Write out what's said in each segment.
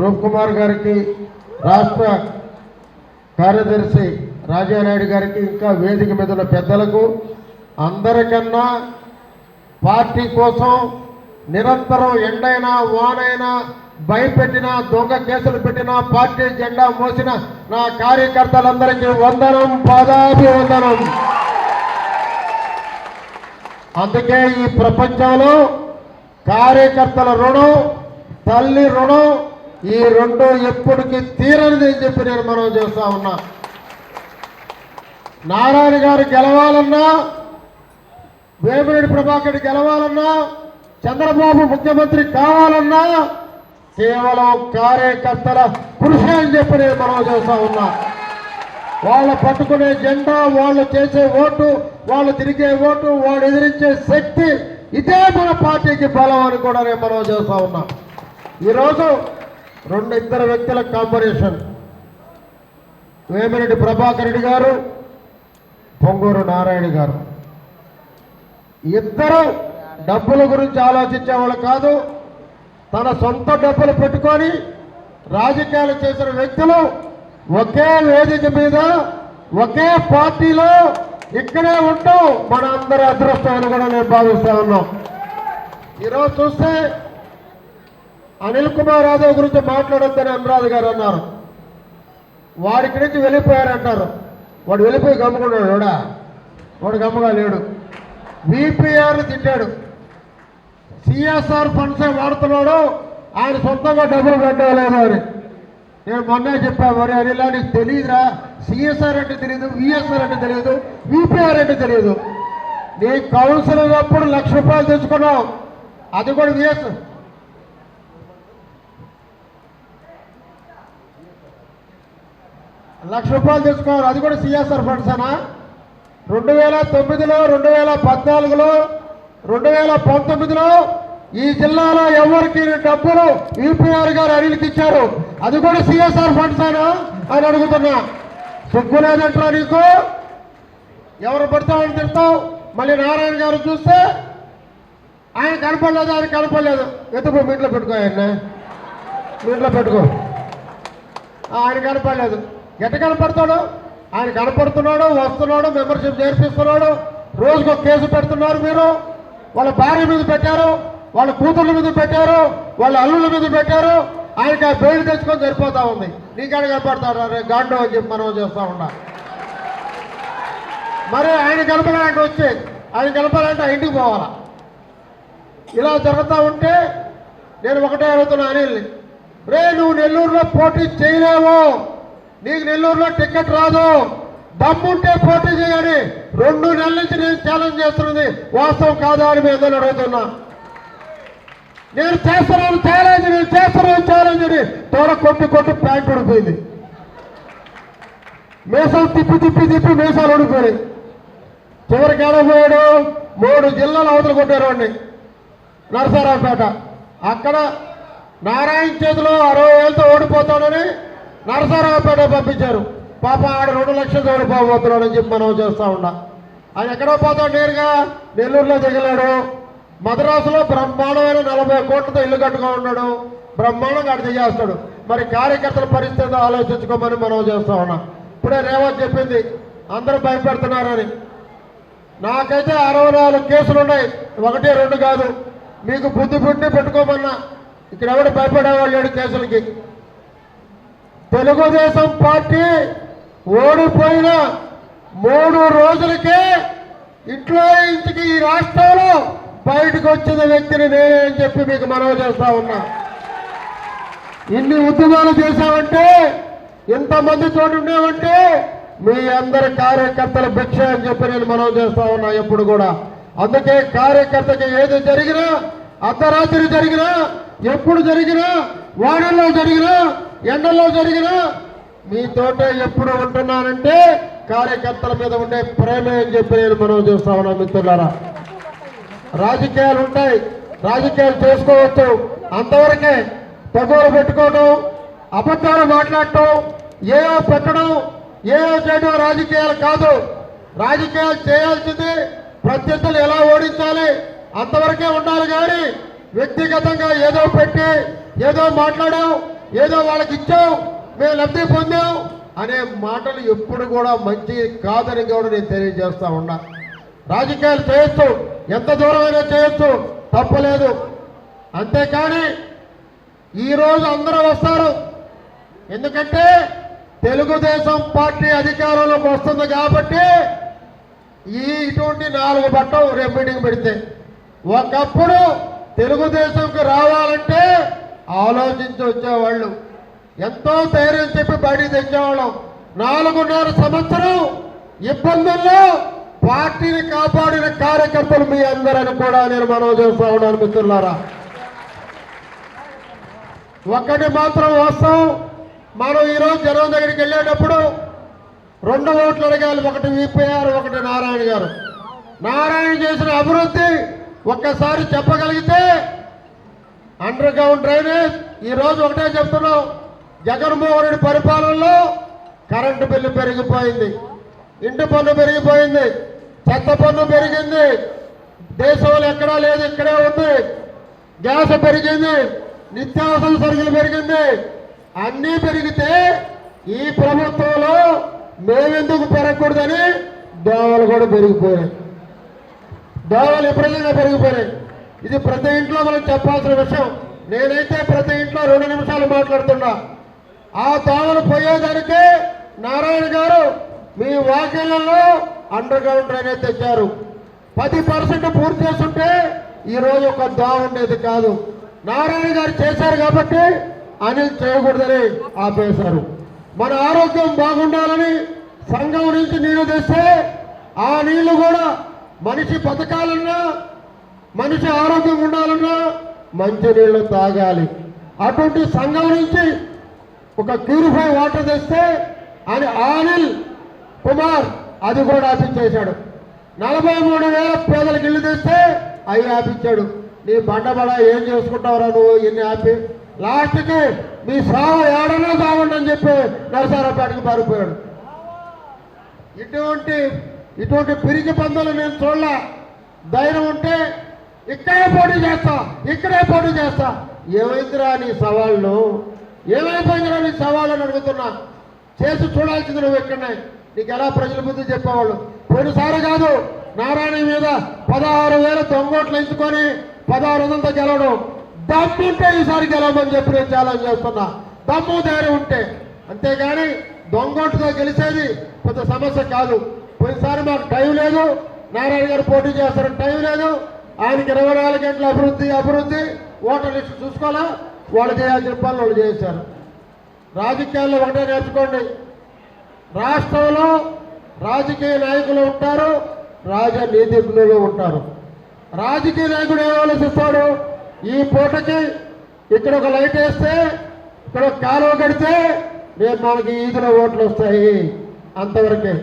రూప్ కుమార్ గారికి రాష్ట్ర కార్యదర్శి రాజానాయుడు గారికి ఇంకా వేదిక మీద ఉన్న పెద్దలకు అందరికన్నా పార్టీ కోసం నిరంతరం ఎండైనా వానైనా భయపెట్టిన దొంగ కేసులు పెట్టిన పార్టీ జెండా మోసిన నా కార్యకర్తలందరికీ వందనం పాదాభివందనం. అందుకే ఈ ప్రపంచంలో కార్యకర్తల రుణం తల్లి రుణం ఈ రెండు ఎప్పటికీ తీరనిది అని చెప్పి నేను మనం చేస్తా ఉన్నా. నారాయణ గారు గెలవాలన్నా వేమిరెడ్డి ప్రభాకర్ గెలవాలన్నా చంద్రబాబు ముఖ్యమంత్రి కావాలన్నా కేవలం కార్యకర్తల కృషి అని చెప్పి నేను మనం చేస్తా ఉన్నా. వాళ్ళు పట్టుకునే జెండా వాళ్ళు చేసే ఓటు వాళ్ళు తిరిగే ఓటు వాళ్ళు ఎదిరించే శక్తి ఇదే మన పార్టీకి బలం అని కూడా నేను మనం చేస్తా ఉన్నా. ఈరోజు రెండు ఇద్దరు వ్యక్తుల కాంబినేషన్. వేమిరెడ్డి ప్రభాకర్ రెడ్డి గారు పొంగూరు నారాయణ గారు. ఇద్దరు డబ్బుల గురించి ఆలోచించేవాళ్ళు కాదు తన సొంత డబ్బులు పెట్టుకొని రాజకీయాలు చేసిన వ్యక్తులు ఒకే వేదిక మీద ఒకే పార్టీలో ఇక్కడే ఉంటాం మన అందరి అదృష్టం అని కూడా నేను భావిస్తా ఉన్నాం ఈరోజు చూస్తే అనిల్ కుమార్ యాదవ్ గురించి మాట్లాడొద్దని అనురాధ గారు అన్నారు. వాడికి నుంచి వెళ్ళిపోయారంటారు. వాడు వెళ్ళిపోయి గమ్ముకున్నాడు కూడా వాడు గమ్ముగా లేడు. విపిఆర్ తిట్టాడు. సిఎస్ఆర్ ఫండ్సే వాడుతున్నాడు ఆయన సొంతంగా డబ్బులు కట్టలేదు అని. నేను మొన్నే చెప్పా మరి అనిలా నీకు తెలియదురా సిఎస్ఆర్ అంటే తెలియదు విఎస్ఆర్ అంటే తెలియదు విపిఆర్ అంటే తెలియదు నీ కౌన్సిలర్ అప్పుడు లక్ష రూపాయలు తెచ్చుకున్నావు. అది కూడా విఎస్ లక్ష రూపాయలు తెచ్చుకోవాలి. అది కూడా సిఎస్ఆర్ ఫండ్స్ అనా? రెండు వేల తొమ్మిదిలో రెండు వేల పద్నాలుగులో రెండు వేల పంతొమ్మిదిలో ఈ జిల్లాలో ఎవరికి డబ్బులు యూపీఆర్ గారు అనిల్కి ఇచ్చారు? అది కూడా సిఎస్ఆర్ ఫండ్స్ అని? అడుగుతున్నా. సిగ్గు లేదంటారా నీకు? ఎవరు పడతామని తిడతావు? మళ్ళీ నారాయణ గారు చూస్తే ఆయన కనపడలేదు ఆయన కనపడలేదు. ఎత్తుకో మీ ఇంట్లో పెట్టుకో ఆయన మీ ఇంట్లో పెట్టుకో ఆయన కనపడలేదు. ఎట్ట కనపడతాడు ఆయన కనపడుతున్నాడు వస్తున్నాడు మెంబర్షిప్ చేర్పిస్తున్నాడు. రోజుకు కేసు పెడుతున్నారు మీరు. వాళ్ళ భార్య మీద పెట్టారు వాళ్ళ కూతుర్ల మీద పెట్టారు వాళ్ళ అల్లుల మీద పెట్టారు. ఆయనకి ఆ బెయిల్ తెచ్చుకొని సరిపోతా ఉంది. నీకాడ కనపడతాడు? అరే గాండో అని చెప్పి మనం చేస్తా ఉన్నా. మరి ఆయన కలపాలంటే వచ్చే ఆయన కలపాలంటే ఆ ఇంటికి పోవాలా? ఇలా జరుగుతూ ఉంటే నేను ఒకటే అడుగుతున్నా అనిల్ని. రే నువ్వు నెల్లూరులో పోటీ చేయలేవు. నీకు నెల్లూరులో టికెట్ రాదు. దమ్ముంటే పోటీ చేయని రెండు నెలల నుంచి నేను ఛాలెంజ్ చేస్తున్నది వాస్తవం కాదా అని మీ అందరూ అడుగుతున్నా. నేను చేస్తున్నాను ఛాలెంజ్ నేను చేస్తున్నాను ఛాలెంజ్ అని తోడ కొట్టి కొట్టి ప్యాంట్ ఉడిపోయింది మీసాలు తిప్పి తిప్పి తిప్పి మీసాలు ఉడిపోయినాయి చివరికి ఏడపోయాడు మూడు జిల్లాలు అవతల కొట్టారు అండి నరసరావుపేట. అక్కడ నారాయణ చేతిలో అరవై వేలతో ఓడిపోతాడని నరసరావుపేట పంపించారు. పాప ఆడ రెండు లక్షలతో అని చెప్పి మనం చేస్తా ఉన్నా. ఆయన ఎక్కడో పోతాడు నేరుగా నెల్లూరులో దిగలేడు. మద్రాసులో బ్రహ్మాండమైన నలభై కోట్లతో ఇల్లు కట్టుకో ఉన్నాడు. బ్రహ్మాండంగా అడిగి చేస్తాడు మరి కార్యకర్తల పరిస్థితి ఆలోచించుకోమని మనం చేస్తా ఉన్నాం. ఇప్పుడే రేవంత్ చెప్పింది. అందరూ భయపడుతున్నారని. నాకైతే అరవై నాలుగు కేసులు ఉన్నాయి. ఒకటి రెండు కాదు. మీకు బుద్ధి పుట్టి పెట్టుకోమన్నా. ఇక్కడ ఎవడు భయపడేవాళ్ళు లేడు కేసులకి. తెలుగుదేశం పార్టీ ఓడిపోయిన మూడు రోజులకే ఇంట్లో ఇంటికి ఈ రాష్ట్రంలో బయటకు వచ్చిన వ్యక్తిని నేనే అని చెప్పి మీకు మనవి చేస్తా ఉన్నా. ఇన్ని ఉద్యమాలు చేశామంటే ఇంతమంది తోటి ఉండేవంటే మీ అందరి కార్యకర్తల భిక్ష అని చెప్పి నేను మనవి చేస్తా ఉన్నా ఎప్పుడు కూడా. అందుకే కార్యకర్తకి ఏది జరిగినా అర్ధరాత్రి జరిగినా ఎప్పుడు జరిగినా వాడల్లో జరిగినా ఎండల్లో మీ మీతోటే ఎప్పుడు ఉంటున్నానంటే కార్యకర్తల మీద ఉండే ప్రేమే అని చెప్పి నేను మనం చూస్తా ఉన్నాం మిత్రులారా. రాజకీయాలు ఉంటాయి. రాజకీయాలు చేసుకోవచ్చు. అంతవరకే తగువలు పెట్టుకోవడం అబద్ధాలు మాట్లాడటం ఏవో పెట్టడం ఏవో చేయడం రాజకీయాలు కాదు. రాజకీయాలు చేయాల్సింది ప్రత్యర్థులు ఎలా ఓడించాలి అంతవరకే ఉండాలి కానీ వ్యక్తిగతంగా ఏదో పెట్టి ఏదో మాట్లాడాం ఏదో వాళ్ళకి ఇచ్చాం మేము లబ్ధి పొందాం అనే మాటలు ఎప్పుడు కూడా మంచి కాదని కూడా నేను తెలియజేస్తా ఉన్నా. రాజకీయాలు చేయొచ్చు ఎంత దూరమైనా చేయొచ్చు తప్పలేదు. అంతేకాని ఈరోజు అందరూ వస్తారు. ఎందుకంటే తెలుగుదేశం పార్టీ అధికారంలోకి వస్తుంది కాబట్టి ఈ ఇటువంటి నాలుగు బట్టం రేపు మీటింగ్ పెడితే. ఒకప్పుడు తెలుగుదేశంకి రావాలంటే ఆలోచించి వచ్చేవాళ్ళు. ఎంతో ధైర్యం చెప్పి బయటికి తెచ్చేవాళ్ళం. నాలుగున్నర సంవత్సరం ఇబ్బందుల్లో పార్టీని కాపాడిన కార్యకర్తలు మీ అందరని కూడా నేను మనం చేస్తా ఉన్నాను మిత్రులారా. ఒక్కటి మాత్రం వాస్తవం. మనం ఈరోజు జనం దగ్గరికి వెళ్ళేటప్పుడు రెండు ఓట్లు అడగాలి ఒకటి విపిఆర్ ఒకటి నారాయణ గారు. నారాయణ చేసిన అభివృద్ధి ఒక్కసారి చెప్పగలిగితే అండర్ గ్రౌండ్ డ్రైనేజ్. ఈరోజు ఒకటే చెప్తున్నాం. జగన్మోహన్ రెడ్డి పరిపాలనలో కరెంటు బిల్లు పెరిగిపోయింది. ఇంటి పన్ను పెరిగిపోయింది. చెత్త పన్ను పెరిగింది. దేశంలో ఎక్కడా లేదు ఇక్కడే ఉంది. గ్యాస్ పెరిగింది. నిత్యావసర సరుకులు పెరిగింది. అన్నీ పెరిగితే ఈ ప్రభుత్వంలో మేమెందుకు పెరగకూడదని దోవలు కూడా పెరిగిపోయాయి. దోవలు విపరీతంగా పెరిగిపోయాయి. ఇది ప్రతి ఇంట్లో మనం చెప్పాల్సిన విషయం. నేనైతే ప్రతి ఇంట్లో రెండు నిమిషాలు మాట్లాడుతున్నా. ఆ దోమలు పోయేదానికే నారాయణ గారు మీ వాకిళ్ళలో అండర్ గ్రౌండ్ డ్రైనేజ్ తెచ్చారు. పది పర్సెంట్ పూర్తి చేస్తుంటే ఈరోజు ఒక దోమ ఉండేది కాదు. నారాయణ గారు చేశారు కాబట్టి అనిల్ చేయకూడదని ఆపేశారు. మన ఆరోగ్యం బాగుండాలని సంఘం నుంచి నీళ్ళు తెస్తే ఆ నీళ్ళు కూడా మనిషి బతకాలన్నా మనిషి ఆరోగ్యం ఉండాలన్నా మంచి నీళ్ళు తాగాలి. అటువంటి సంఘం నుంచి ఒక ప్యూరిఫై వాటర్ తెస్తే అని ఆనిల్ కుమార్ అది కూడా ఆపించేశాడు నలభై మూడు వేల పేదలకు ఇల్లు తెస్తే అవి ఆపించాడు నీ బండబడ ఏం చేసుకుంటావురా నువ్వు ఇన్ని ఆపి? లాస్ట్కి మీ సాగు ఏడనో సావండి అని చెప్పి నరసారాపేటకి పారిపోయాడు. ఇటువంటి ఇటువంటి పిరికి పందులు నేను చూడలే. ధైర్యం ఉంటే ఇక్కడే పోటీ చేస్తా ఇక్కడే పోటీ చేస్తా. ఏమైందిరా నీ సవాళ్ళు? ఏమైపోయిందిరా నీ సవాళ్ళు అని అడుగుతున్నా. చేసి చూడాల్సింది నువ్వు ఇక్కడనే. నీకు ఎలా ప్రజల బుద్ధి చెప్పేవాళ్ళు? పోయినసారి కాదు నారాయణ మీద పదహారు వేల తొంగోట్లు ఎంచుకొని పదహారు వందలతో గెలవడం. దమ్ముంటే ఈసారి గెలవమని చెప్పి నేను ఛాలెంజ్ చేస్తున్నా. దమ్ము ధైర్యం ఉంటే. అంతేగాని దొంగోటుతో గెలిచేది పెద్ద సమస్య కాదు. పోయినసారి మాకు టైం లేదు. నారాయణ గారు పోటీ చేస్తారని టైం లేదు. ఆయనకి ఇరవై నాలుగు గంటల అభివృద్ధి అభివృద్ధి ఓటర్ లిస్ట్ చూసుకోవాలా? వాళ్ళు చేయాల్సిన పనులు వాళ్ళు చేశారు. రాజకీయాల్లో ఒకటే నేర్చుకోండి. రాష్ట్రంలో రాజకీయ నాయకులు ఉంటారు రాజనీతిజ్ఞులు ఉంటారు. రాజకీయ నాయకుడు ఏం ఆలోచిస్తాడు? ఈ పూటకి ఇక్కడ ఒక లైట్ వేస్తే ఇక్కడ ఒక కాలువ కడితే రేపు మనకి ఈదులో ఓట్లు వస్తాయి అంతవరకే.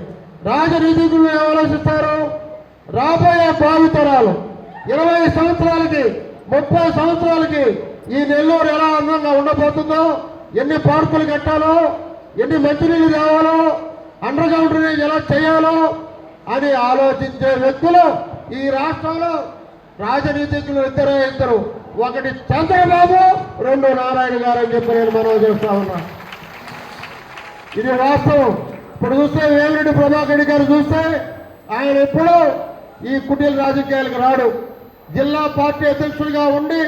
రాజనీతిజ్ఞులు ఏం ఆలోచిస్తారు? రాబోయే భావితరాలు. ఇరవై సంవత్సరాలకి ముప్పై సంవత్సరాలకి ఈ నెల్లూరు ఎలా అందంగా ఉండబోతుందో ఎన్ని పార్కులు కట్టాలో ఎన్ని మంచినీళ్ళు తేవాలో అండర్ గ్రౌండ్ డ్రైనేజ్ ఎలా చేయాలో అని ఆలోచించే వ్యక్తులు ఈ రాష్ట్రంలో రాజనీతిజ్ఞులు ఇద్దరే ఇద్దరు. ఒకటి చంద్రబాబు రెండు నారాయణ గారు అని చెప్పి నేను మనవి చేస్తా ఉన్నా. ఇది వాస్తవం. ఇప్పుడు చూస్తే వేమిరెడ్డి ప్రభాకర్ గారు చూస్తే ఆయన ఎప్పుడూ ఈ కుటీల రాజకీయాలకు రాడు. జిల్లా పార్టీ అధ్యక్షుడిగా ఉండి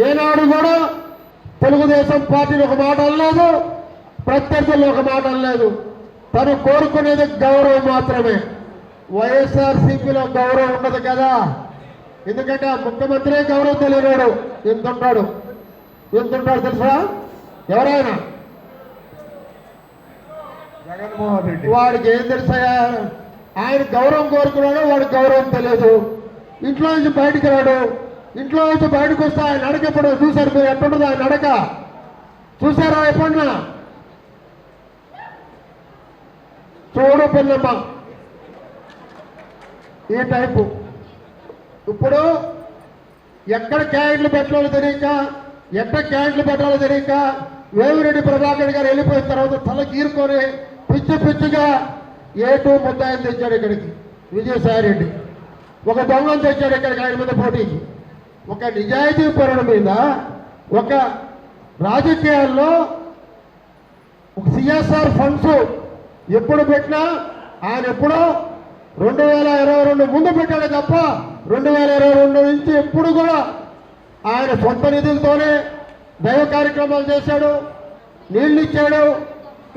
ఏనాడు కూడా తెలుగుదేశం పార్టీని ఒక మాట అనలేదు ప్రత్యర్థులు ఒక మాట అనలేదు. తను కోరుకునేది గౌరవం మాత్రమే. వైఎస్ఆర్సీపీలో గౌరవం ఉండదు కదా. ఎందుకంటే ఆ ముఖ్యమంత్రి గౌరవం తెలియనాడు ఎంత ఉంటాడు ఎంత ఉంటాడు తెలుసా? ఎవరైనా? జగన్మోహన్ రెడ్డి. వాడికి ఏం తెలుసా? ఆయన గౌరవం కోరుకున్నాడు వాడికి గౌరవం తెలియదు. ఇంట్లో నుంచి బయటికి రాడు. ఇంట్లో నుంచి బయటకు వస్తే ఆయన నడక ఎప్పుడు? చూశారు మీరు ఎట్లుంటుంది ఆయన నడక? చూసారా ఎప్పుడన్నా? చూడు పిల్లమ్మ ఈ టైపు. ఇప్పుడు ఎక్కడ క్యాంట్లు పెట్టాలో తెలియక ఎక్కడ క్యాంట్లు పెట్టాలో తెలియక వేమిరెడ్డి ప్రభాకర్ గారు వెళ్ళిపోయిన తర్వాత తల గీరుకొని పిచ్చి పిచ్చిగా ఏటూ ముద్దాయిని తెచ్చాడు ఇక్కడికి? విజయసాయి రెడ్డి ఒక దొంగను తెచ్చాడు ఇక్కడికి ఆయన మీద పోటీకి ఒక నిజాయితీ పరుడు మీద ఒక రాజకీయాల్లో ఒక సిఎస్ఆర్ ఫండ్స్ ఎప్పుడు పెట్టినా ఆయన ఎప్పుడో రెండు వేల ఇరవై రెండు ముందు పెట్టాడు తప్ప రెండు వేల ఇరవై రెండు నుంచి ఎప్పుడు కూడా ఆయన సొంత నిధులతోనే దైవ కార్యక్రమాలు చేశాడు నీళ్ళు ఇచ్చాడు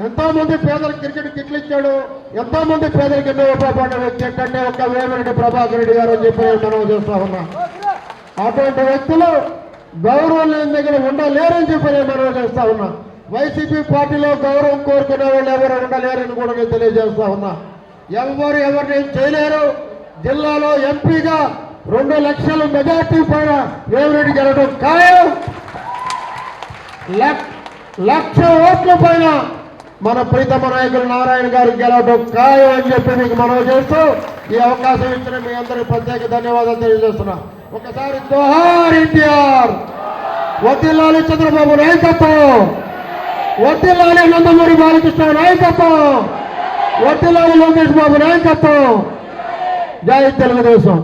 ఎంతోమంది పేదలకు క్రికెట్ కిట్లు ఇచ్చాడు. ఎంతో మంది పేదరికి ఎన్నో ఉపయోగపడిన వ్యక్తి ఏంటంటే ఒక వేమిరెడ్డి ప్రభాకర్ రెడ్డి గారు అని చెప్పి మనం చూస్తా ఉన్నా. అటువంటి వ్యక్తులు గౌరవం లేని దగ్గర ఉండలేరని చెప్పి నేను మనం చేస్తా ఉన్నా. వైసీపీ పార్టీలో గౌరవం కోరుకునే వాళ్ళు ఎవరు ఉండలేరని కూడా నేను తెలియజేస్తా ఉన్నా. ఎవరు ఎవరిని చేయలేరు. జిల్లాలో ఎంపీగా రెండు లక్షల మెజార్టీ పైన రేవరెడ్డి గెలవడం ఖాయం. లక్- లక్ష ఓట్ల పైన మన ప్రీతమ నాయకులు నారాయణ గారు గెలవడం ఖాయం అని చెప్పి మీకు మనవి చేస్తూ ఈ అవకాశం ఇచ్చిన మీ అందరికి ప్రత్యేక ధన్యవాదాలు తెలియజేస్తున్నా. ఒకసారి జోహార్ ఎన్టీఆర్! వడ్డిల్లాలి చంద్రబాబు నాయకత్వం! వడ్డిల్లాలి నందమూరి బాలకృష్ణ నాయకత్వం! వడ్డిల్లాలి లోకేష్ బాబు నాయకత్వం! జై తెలుగుదేశం!